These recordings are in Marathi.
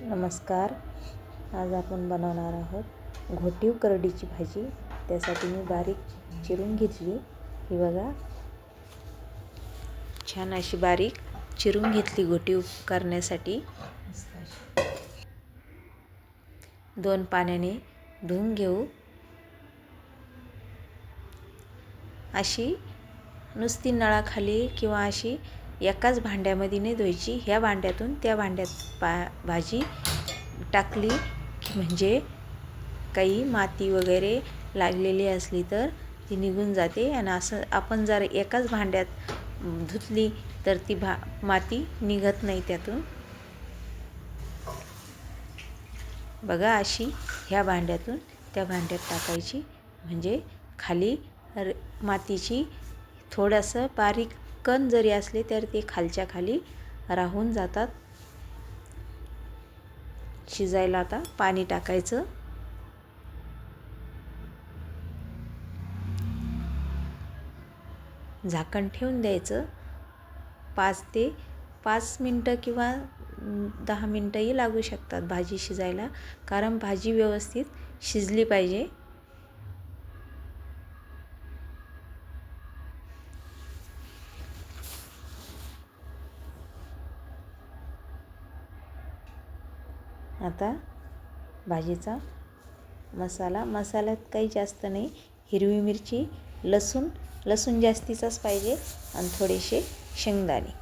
नमस्कार. आज आपण बनवणार आहोत घोटीव करडीची भाजी. त्यासाठी मी बारीक चिरून घेतली. ही बघा. छान अशी बारीक चिरून घेतली घोटीव करण्यासाठी. दोन पाण्याने धुवून घेऊ. अशी नुसती नळाखाली किंवा अशी एकाच भांड्यामध्ये नाही धुवायची. ह्या भांड्यातून त्या भांड्यात पा भाजी टाकली की म्हणजे काही माती वगैरे लागलेली असली तर ती निघून जाते. आणि असं आपण जर एकाच भांड्यात धुतली तर ती भा माती निघत नाही त्यातून. बघा अशी ह्या भांड्यातून त्या भांड्यात टाकायची. म्हणजे खाली र मातीची थोडंसं बारीक कण जरी असले तर ते खालच्या खाली राहून जातात. शिजायला आता पाणी टाकायचं. झाकण ठेवून द्यायचं. पाच ते पाच मिनटं किंवा दहा मिनटंही लागू शकतात भाजी शिजायला कारण भाजी व्यवस्थित शिजली पाहिजे. आता भाजीचा मसाला. मसाल्यात काही जास्त नाही. हिरवी मिरची लसूण. लसूण जास्तीचाच पाहिजे आणि थोडेसे शेंगदाणे.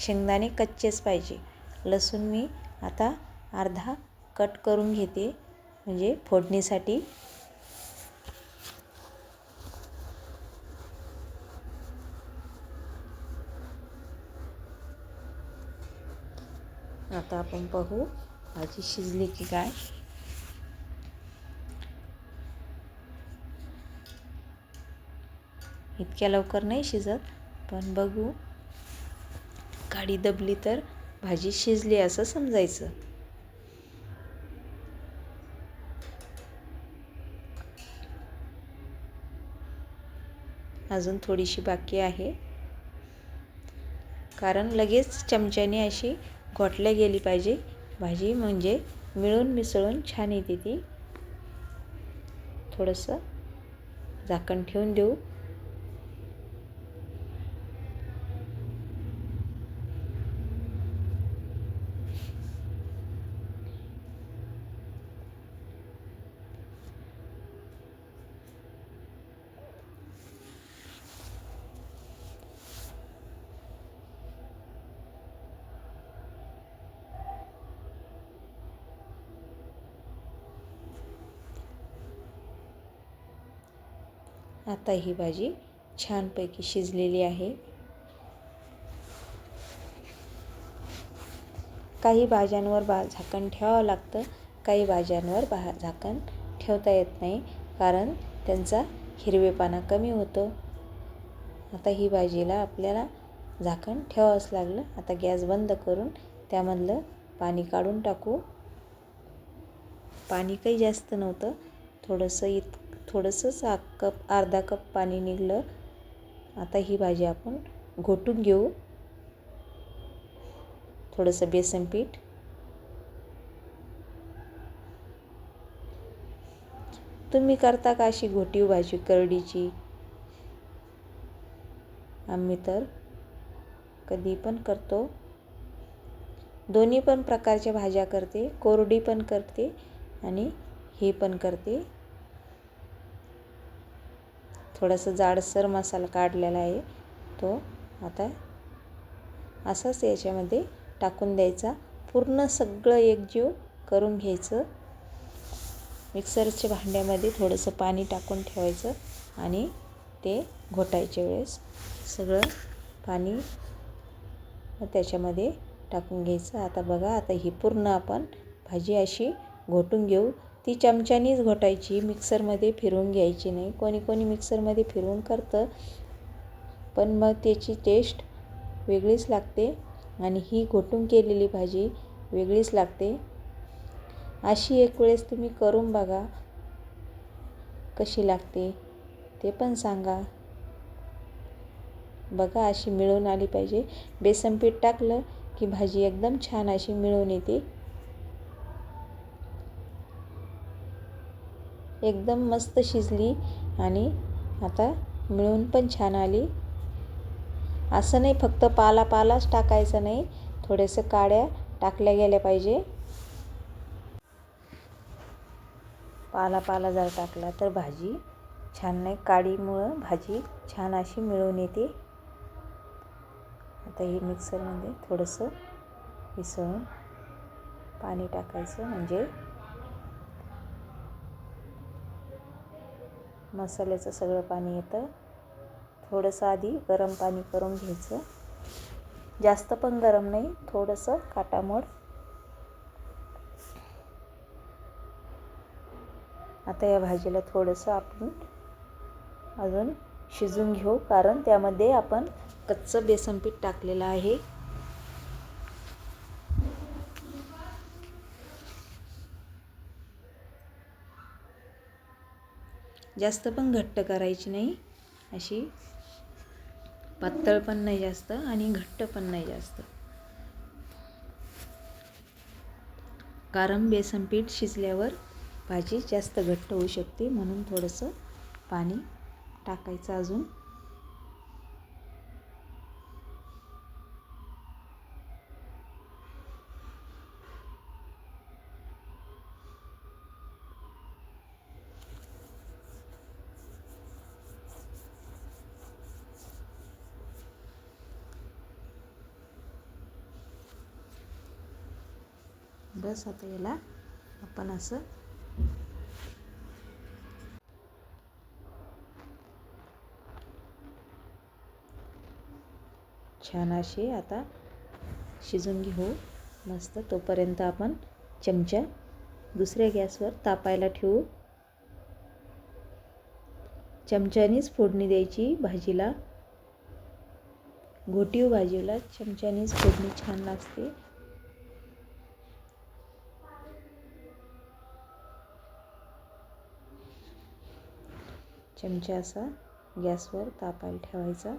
शेंगदाणे कच्चेच पाहिजे. लसूण मी आता अर्धा कट करून घेते. म्हणजे फोडणीसाठी. आता आपण पाहू. भाजी शिजली की काय? इतक्या लवकर नाही शिजत पण बघू. काडी दबली तर भाजी शिजली असं समजायचं. अजून थोडीशी बाकी आहे. कारण लगेच चमच्याने अशी घोटल्या गेली पाहिजे. भाजी म्हणजे मिळून मिसळून छान येते ती. थोडंसं झाकण ठेवून देऊ. आता ही भाजी छानपैकी शिजलेली आहे. काही भाज्यांवर बा झाकण ठेवावं लागतं काही भाज्यांवर बा झाकण ठेवता येत नाही कारण त्यांचा हिरवेपाना कमी होतो. आता ही भाजीला आपल्याला झाकण ठेवावंच लागलं. आता गॅस बंद करून त्यामधलं पाणी काढून टाकू. पाणी काही जास्त नव्हतं. थोडंसं इत थोडंसं कप अर्धा कप पाणी निघलं. आता ही भाजी आपण घोटून घेऊ. थोडंसं बेसन पीठ. तुम्ही करता का अशी घोटीव भाजी करडीची? आम्ही तर कधी पण करतो. दोन्ही पण प्रकारच्या भाज्या करते कोरडी पण करते आणि ही पण करते. थोडासा जाडसर मसाला काढलेला आहे तो. आता असाच याच्यामध्ये टाकून द्यायचा. पूर्ण सगळं एकजीव करून घ्यायचं. मिक्सरच्या भांड्यामध्ये थोडंसं पाणी टाकून ठेवायचं आणि ते घोटायच्या वेळेस सगळं पाणी त्याच्यामध्ये टाकून घ्यायचं. आता बघा आता ही पूर्ण आपण भाजी अशी घोटून घेऊ. ती चमच्यानीच घोटायची मिक्सरमध्ये फिरवून घ्यायची नाही. कोणी कोणी मिक्सरमध्ये फिरवून करतं पण मग त्याची टेस्ट वेगळीच लागते आणि ही घोटून केलेली भाजी वेगळीच लागते. अशी एक वेळेस तुम्ही करून बघा कशी लागते ते पण सांगा. बघा अशी मिळून आली पाहिजे. बेसन पीठ टाकलं की भाजी एकदम छान अशी मिळून येते. एकदम मस्त शिजली आणि आता मिळून पण छान आली. असं नाही फक्त पाला पालाच टाकायचं नाही थोडेसं काड्या टाकल्या गेल्या पाहिजे. पाला पाला जर टाकला तर भाजी छान नाही काडीमुळं भाजी छान अशी मिळून येते. आता हे मिक्सरमध्ये थोडंसं मिसळून पाणी टाकायचं म्हणजे मसाल्याचं सगळं पाणी येतं. थोडंसं आधी गरम पाणी करून घ्यायचं. जास्त पण गरम नाही थोडंसं काटामोड. आता या भाजीला थोडंसं आपण अजून शिजून घेऊ कारण त्यामध्ये आपण कच्चं बेसन पीठ टाकलेलं आहे. जास्त पण घट्ट करायची नाही. अशी पातळ पण नाही जास्त आणि घट्ट पण नाही जास्त. कारण बेसन पीठ शिजल्यावर भाजी जास्त घट्ट होऊ शकते म्हणून थोडंसं पाणी टाकायचं अजून. बस आता याला आपण असं छान असे आता शिजून घेऊ मस्त तोपर्यंत आपण चमचा दुसऱ्या गॅसवर तापायला ठेवू. चमच्यानीच फोडणी द्यायची भाजीला. घोटीव भाजीला चमच्यानीच फोडणी छान लागते. चमचा असा गॅसवर तापायला ठेवायचा.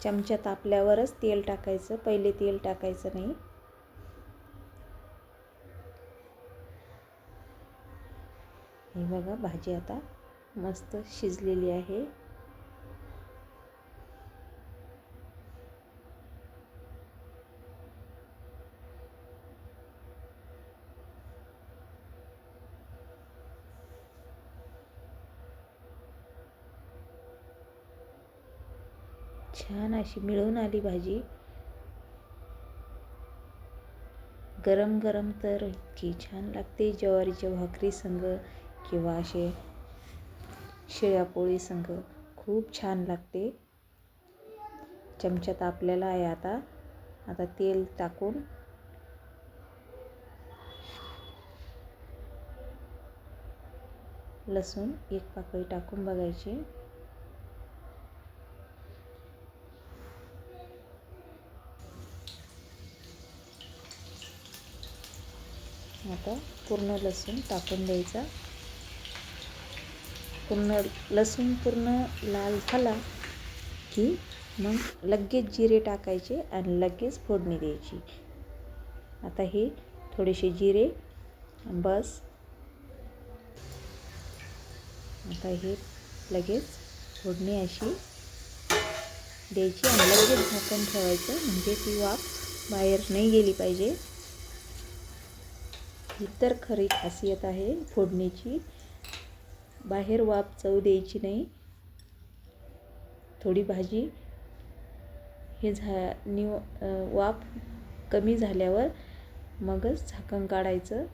चमचा तापल्यावरच तेल टाकायचं. पहिले तेल टाकायचं नाही. आणि बघा भाजी आता मस्त शिजलेली आहे. छान अशी मिळून आली भाजी. गरम गरम तर इतकी छान लागते ज्वारीच्या भाकरी संग. किंवा असे शिळ्या पोळी संग खूप छान लागते. चमच्यात आपल्याला आहे आता. आता तेल टाकून लसूण एक पाकळी टाकून बघायची. आता पूर्ण लसूण टाकून द्यायचा. पूर्ण लसूण पूर्ण लाल झाला की मग लगेच जिरे टाकायचे आणि लगेच फोडणी द्यायची. आता हे थोडेसे जिरे बस. आता हे लगेच फोडणी अशी द्यायची आणि लगेच झाकण ठेवायचं म्हणजे ती वाफ बाहेर नाही गेली पाहिजे. ही तर खरी खासियत आहे फोडणीची. बाहेर वाफ चव द्यायची नाही. थोडी भाजी हे झा निव वाफ कमी झाल्यावर मगच झाकण काढायचं.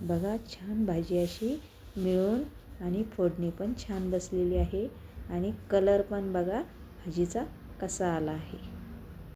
बघा छान भाजी अशी मिळून आणि फोडणी पण छान बसलेली आहे. आणि कलर पण बघा भाजीचा कसा आला आहे.